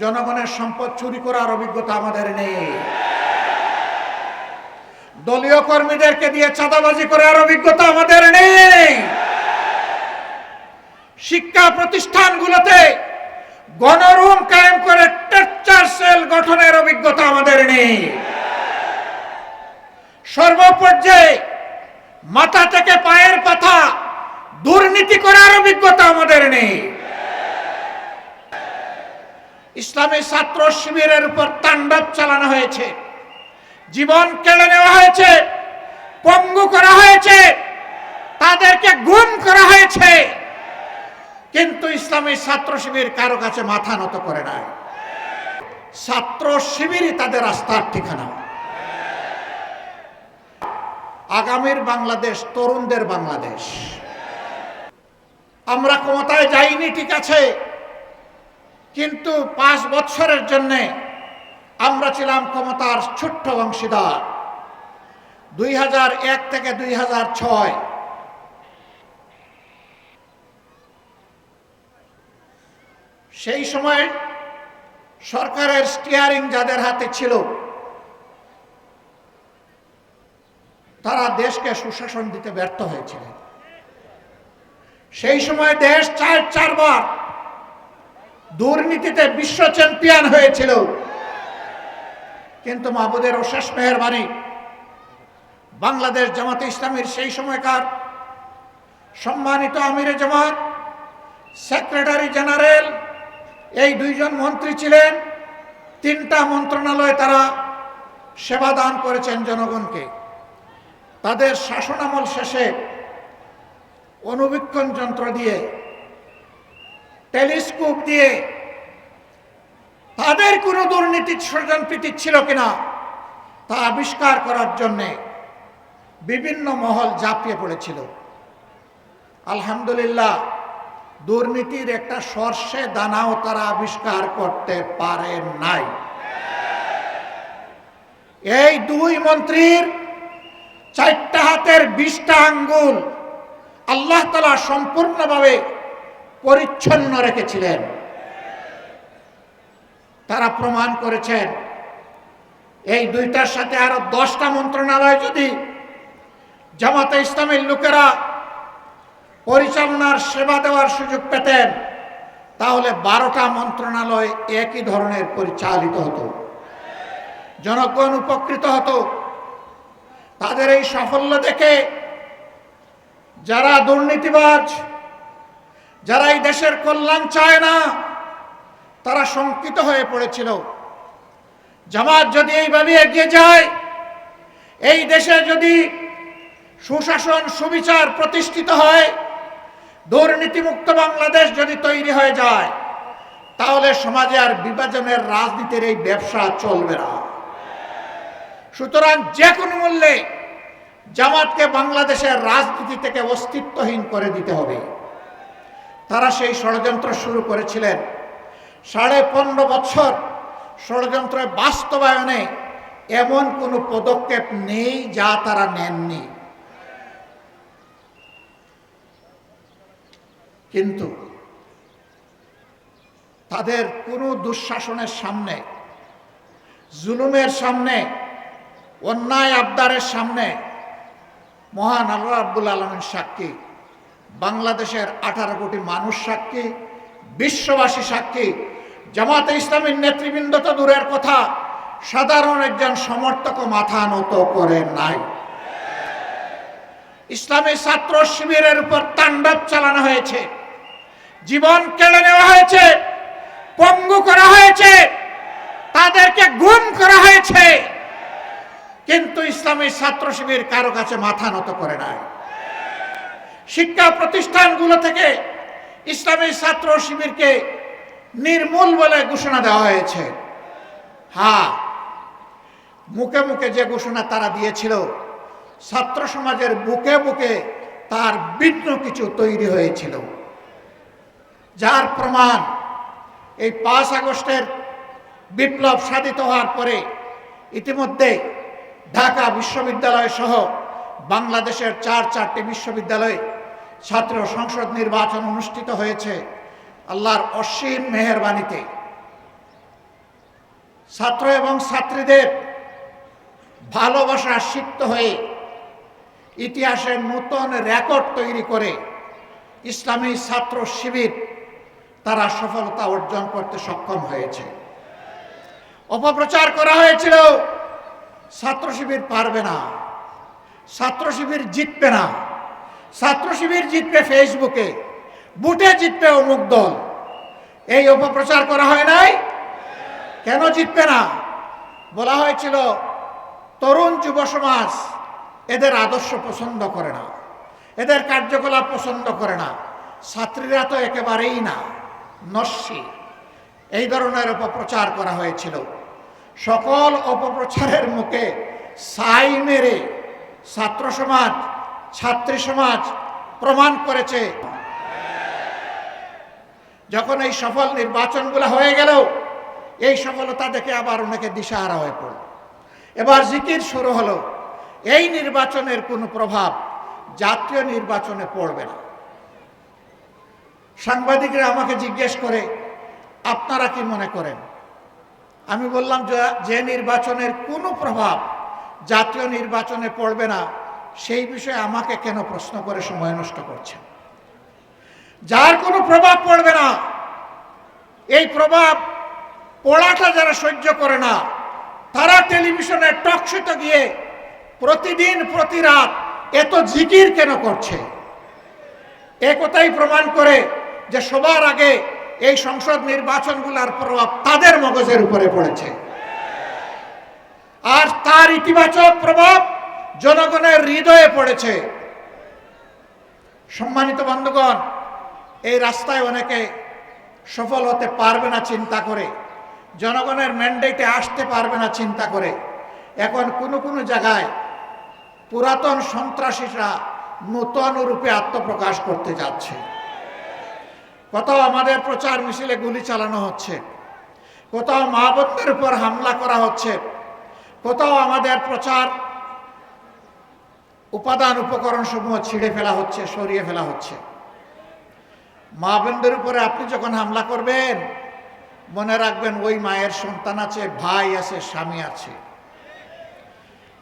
জনগণের সম্পদ চুরি করার অভিজ্ঞতা আমাদের নেই। দলীয় কর্মীদেরকে দিয়ে চাঁদাবাজি করার অভিজ্ঞতা আমাদের নেই। শিক্ষা প্রতিষ্ঠানগুলোতে গণরুম কায়েম করে টেকচার সেল গঠনের অভিজ্ঞতা আমাদের নেই। সর্বপর্যায়ে মাথা থেকে পায়ের পাথা দুর্নীতি করার অভিজ্ঞতা আমাদের নেই। ইসলামী ছাত্র শিবিরের উপর তাণ্ডব চালানো হয়েছে। জীবন কেড়ে নেওয়া হয়েছে, পঙ্গু করা হয়েছে, তাদেরকে গুম করা হয়েছে। কিন্তু ইসলামী ছাত্র শিবির কারও কাছে মাথা নত করে নাই। ছাত্র শিবিরই তাদের রাস্তার ঠিকানা। আগামীর বাংলাদেশ, তরুণদের বাংলাদেশ। আমরা ক্ষমতায় যাইনি, ঠিক আছে। কিন্তু পাঁচ বছরের জন্য আমরা ছিলাম ক্ষমতার ছোট্ট অংশীদার। দুই থেকে দুই সেই সময় সরকারের স্টিয়ারিং যাদের হাতে ছিল, তারা দেশকে সুশাসন দিতে ব্যর্থ হয়েছিলেন। সেই সময় দেশ চার চারবার দুর্নীতিতে বিশ্ব চ্যাম্পিয়ন হয়েছিল। কিন্তু মাহবুদের অশেষ মেহরবানি বাংলাদেশ জামাতে ইসলামীর সেই সময়কার সম্মানিত আমিরে জামাত, সেক্রেটারি জেনারেল, এই দুইজন মন্ত্রী ছিলেন। তিনটা মন্ত্রণালয় তারা সেবা দান করেছেন জনগণকে। তাদের শাসনামল শেষে অনুবীক্ষণ যন্ত্র দিয়ে টেলিস্কোপ দিয়ে তাদের কোনো দুর্নীতি স্বজনপ্রীতি ছিল কিনা তা আবিষ্কার করার জন্যে বিভিন্ন মহল ঝাঁপিয়ে পড়েছিল। আলহামদুলিল্লাহ, দুর্নীতির একটা সর্ষে দানাও তারা আবিষ্কার করতে পারে নাই। এই দুই মন্ত্রীর চারটা হাতের বিশটা আঙ্গুল আল্লাহ তালা সম্পূর্ণভাবে পরিচ্ছন্ন রেখেছিলেন। তারা প্রমাণ করেছেন, এই দুইটার সাথে আরও দশটা মন্ত্রণালয় যদি জামাতে ইসলামের লোকেরা পরিচালনার সেবা দেওয়ার সুযোগ পেতেন, তাহলে বারোটা মন্ত্রণালয় একই ধরনের পরিচালিত হতো। জনগণ উপকৃত হতো। তাদের এই সাফল্য দেখে যারা দুর্নীতিবাজ যারা এই দেশের কল্যাণ চায় না, তারা শঙ্কিত হয়ে পড়েছিল। জামাত যদি এইভাবে এগিয়ে যায়, এই দেশে যদি সুশাসন, সুবিচার প্রতিষ্ঠিত হয়, দুর্নীতিমুক্ত বাংলাদেশ যদি তৈরি হয়ে যায়, তাহলে সমাজে আর বিভাজনের রাজনীতির এই ব্যবসা চলবে না। সুতরাং যে কোনো মূল্যে জামাতকে বাংলাদেশের রাজনীতি থেকে অস্তিত্বহীন করে দিতে হবে। তারা সেই ষড়যন্ত্র শুরু করেছিলেন। সাড়ে পনেরো বছর ষড়যন্ত্রের বাস্তবায়নে এমন কোনো পদক্ষেপ নেই যা তারা নেননি। কিন্তু তাদের কোনো দুঃশাসনের সামনে, জুলুমের সামনে, অন্যায় আবদারের সামনে মহান আল্লাহ আব্বুল আলমের সাক্ষী বাংলাদেশের আঠারো কোটি মানুষ সাক্ষী, বিশ্ববাসী সাক্ষী, জামাতে ইসলামীর নেতৃবৃন্দ তো দূরের কথা, সাধারণ একজন সমর্থক মাথা নত করে নাই। ইসলামী ছাত্র শিবিরের উপর তাণ্ডব চালানো হয়েছে, জীবন কেড়ে নেওয়া হয়েছে, পঙ্গু করা হয়েছে, তাদেরকে গুম করা হয়েছে, কিন্তু ইসলামী ছাত্র শিবির কারও কাছে মাথা নত করে নাই। শিক্ষা প্রতিষ্ঠানগুলো থেকে ইসলামী ছাত্র শিবিরকে নির্মূল বলে ঘোষণা দেওয়া হয়েছে। হ্যাঁ মুখে মুখে যে ঘোষণা তারা দিয়েছিল, ছাত্র সমাজের বুকে বুকে তার ভিন্ন কিছু তৈরি হয়েছিল। যার প্রমাণ এই পাঁচ আগস্টের বিপ্লব সাধিত হওয়ার পরে ইতিমধ্যে ঢাকা বিশ্ববিদ্যালয় সহ বাংলাদেশের চার চারটি বিশ্ববিদ্যালয়ে ছাত্র সংসদ নির্বাচন অনুষ্ঠিত হয়েছে। আল্লাহর অসীম মেহরবানিতে। ছাত্র এবং ছাত্রীদের ভালোবাসা সিক্ত হয়ে ইতিহাসের নূতন রেকর্ড তৈরি করে ইসলামী ছাত্র শিবির তারা সফলতা অর্জন করতে সক্ষম হয়েছে। অপপ্রচার করা হয়েছিল, ছাত্র শিবির পারবে না, ছাত্র শিবির জিতবে না। ছাত্র শিবির জিতবে ফেসবুকে, বুটে জিতবে অমুক দল। এই অপপ্রচার করা হয় নাই? কেন জিতবে না? বলা হয়েছিল, তরুণ যুব সমাজ এদের আদর্শ পছন্দ করে না, এদের কার্যকলাপ পছন্দ করে না, ছাত্রীরা তো একেবারেই না, নস্যি। এই ধরনের অপপ্রচার করা হয়েছিল। সকল অপপ্রচারের মুখে সাই মেরে ছাত্র সমাজ ছাত্রী সমাজ প্রমাণ করেছে। যখন এই সফল নির্বাচনগুলো হয়ে গেল, এই সফলতা দেখে আবার অনেকে দিশাহারা হয়ে পড়ল। এবার জিকির শুরু হলো। এই নির্বাচনের কোনো প্রভাব জাতীয় নির্বাচনে পড়বে না। সাংবাদিকরা আমাকে জিজ্ঞেস করে, আপনারা কি মনে করেন? আমি বললাম, যে- নির্বাচনের কোনো প্রভাব জাতীয় নির্বাচনে পড়বে না সেই বিষয়ে আমাকে কেন প্রশ্ন করে সময় নষ্ট করছেন যার কোনো প্রভাব পড়বে না। এই প্রভাব পড়াটা যারা সহ্য করে না, তারা টেলিভিশনে টকশোতে গিয়ে প্রতিদিন প্রতি রাত এত জিকির কেন করছে? একথাই প্রমাণ করে যে সবার আগে এই সংসদ নির্বাচনগুলোর প্রভাব তাদের মগজের উপরে পড়েছে। আর তার ইতিবাচক প্রভাব জনগণের হৃদয়ে পড়েছে। সম্মানিত বন্ধুগণ, এই রাস্তায় অনেকে সফল হতে পারবে না চিন্তা করে। জনগণের ম্যান্ডেটে আসতে পারবে না চিন্তা করে। এখন কোনো কোনো জায়গায় পুরাতন সন্ত্রাসীরা নূতন রূপে আত্মপ্রকাশ করতে যাচ্ছে। কোথাও আমাদের প্রচার মিছিলে গুলি চালানো হচ্ছে। কোথাও মা বোনদের উপর হামলা করা হচ্ছে। কোথাও আমাদের প্রচার উপাদান উপকরণ সমূহ ছিঁড়ে ফেলা হচ্ছে, সরিয়ে ফেলা হচ্ছে। মা বোনদের উপরে আপনি যখন হামলা করবেন, মনে রাখবেন ওই মায়ের সন্তান আছে, ভাই আছে, স্বামী আছে।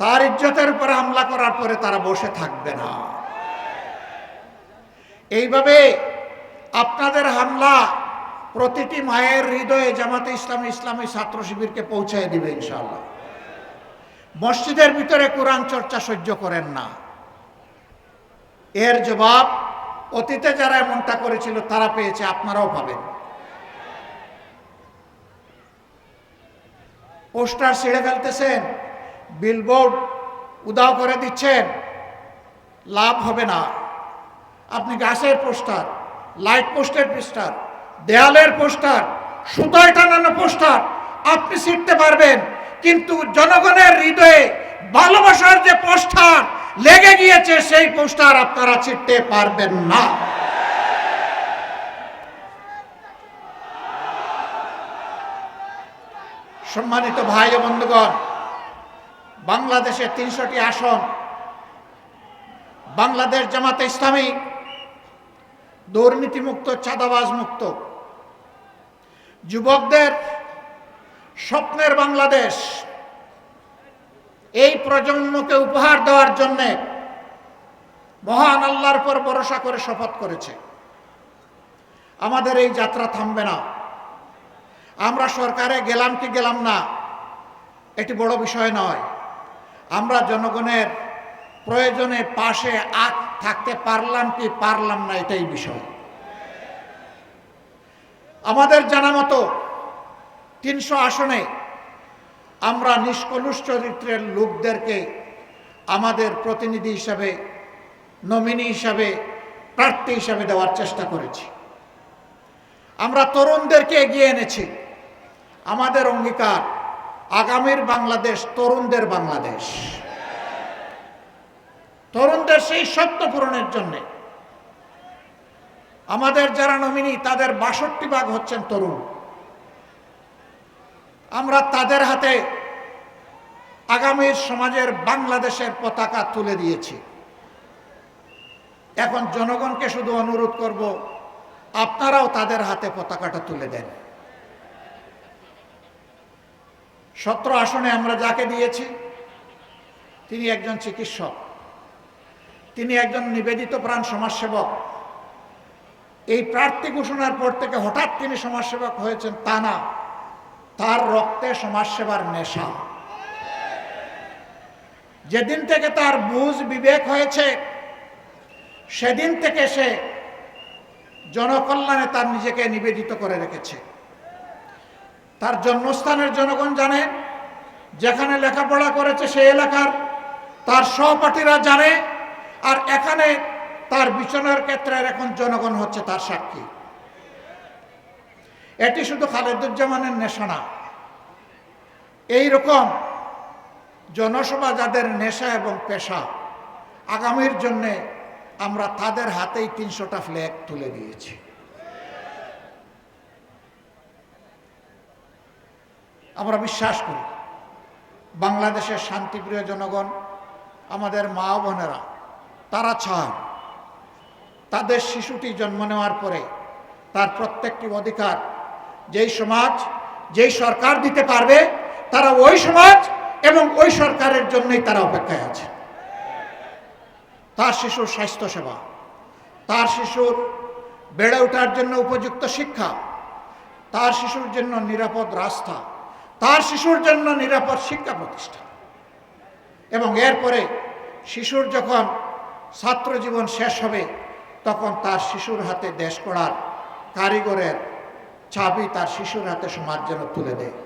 তার ইজ্জতের উপরে হামলা করার পরে তারা বসে থাকবে না। এইভাবে আপনাদের হামলা প্রতিটি মায়ের হৃদয়ে জামাতে ইসলামী ইসলামী ছাত্র শিবিরকে পৌঁছায় দিবে ইনশাআল্লাহ। মসজিদের ভিতরে কোরআন চর্চা সহ্য করেন না। এর জবাব অতীতে যারা এমনটা করেছিল, তারা পেয়েছে, আপনারাও পাবেন। পোস্টার ছিঁড়ে ফেলতেছেন বিলবোর্ড উদাও করে দিচ্ছেন, লাভ হবে না। আপনি গাছের পোস্টার লাইট পোস্টের পোস্টার, দেয়ালের পোস্টার, সুতোয় টানানো পোস্টার, আপনি ছিঁড়তে পারবেন। কিন্তু জনগণের হৃদয়ে ভালোবাসার যে পোস্টার লেগে গিয়েছে, সেই পোস্টার আপনারা ছিঁড়তে পারবেন না। সম্মানিত ভাই ও বন্ধুগণ বাংলাদেশে তিনশোটি আসন, বাংলাদেশ জামাতে ইসলামী দুর্নীতিমুক্ত চাঁদাবাজ মুক্ত যুবকদের স্বপ্নের বাংলাদেশ। এই প্রজন্মকে উপহার দেওয়ার জন্যে মহান আল্লাহর পর ভরসা করে শপথ করেছে। আমাদের এই যাত্রা থামবে না। আমরা সরকারে গেলাম কি গেলাম না, এটি বড় বিষয় নয়। আমরা জনগণের প্রয়োজনে পাশে আগ থাকতে পারলাম কি পারলাম না, এটাই বিষয়। আমাদের জানা মতো তিনশো আসনে আমরা নিষ্কলুষ চরিত্রের লোকদেরকে আমাদের প্রতিনিধি হিসাবে নমিনি হিসাবে, প্রার্থী হিসাবে দেওয়ার চেষ্টা করেছি। আমরা তরুণদেরকে এগিয়ে এনেছি। আমাদের অঙ্গীকার আগামীর বাংলাদেশ, তরুণদের বাংলাদেশ। তরুণদের সেই সত্য পূরণের জন্যে আমাদের যারা নমিনি তাদের বাষট্টি ভাগ হচ্ছেন তরুণ। আমরা তাদের হাতে আগামীর সমাজের বাংলাদেশের পতাকা তুলে দিয়েছি। এখন জনগণকে শুধু অনুরোধ করব, আপনারাও তাদের হাতে পতাকাটা তুলে দেন। সত্র আসনে আমরা যাকে দিয়েছি, তিনি একজন চিকিৎসক, তিনি একজন নিবেদিত প্রাণ সমাজসেবক। এই প্রার্থী ঘোষণার পর থেকে হঠাৎ তিনি সমাজসেবক হয়েছেন তা না। তার রক্তে সমাজসেবার নেশা। যেদিন থেকে তার বুঝ বিবেক হয়েছে, সেদিন থেকে সে জনকল্যাণে তার নিজেকে নিবেদিত করে রেখেছে। তার জন্মস্থানের জনগণ জানে, যেখানে লেখাপড়া করেছে সেই এলাকার, তার সহপাঠীরা জানে, আর এখানে তার বিচনের ক্ষেত্রে এখন জনগণ হচ্ছে তার সাক্ষী। এটি শুধু খালেদুজ্জামানের নেশা না। এইরকম জনসভা যাদের নেশা এবং পেশা, আগামীর জন্যে আমরা তাদের হাতেই তিনশোটা ফ্ল্যাগ তুলে দিয়েছি। আমরা বিশ্বাস করি, বাংলাদেশের শান্তিপ্রিয় জনগণ, আমাদের মা বোনেরা, তারা চান তাদের শিশুটি জন্ম নেওয়ার পরে তার প্রত্যেকটি অধিকার যেই সমাজ, যেই সরকার দিতে পারবে, তারা ওই সমাজ এবং ওই সরকারের জন্যই তারা অপেক্ষায় আছে। তার শিশুর স্বাস্থ্যসেবা তার শিশুর বেড়ে ওঠার জন্য উপযুক্ত শিক্ষা, তার শিশুর জন্য নিরাপদ রাস্তা, তার শিশুর জন্য নিরাপদ শিক্ষা প্রতিষ্ঠান এবং এরপরে শিশুর যখন ছাত্র জীবন শেষ হবে, তখন তার শিশুর হাতে দেশ করার কারিগরের চাবি তার শিশুর হাতে সমাজ যেন তুলে দেয়।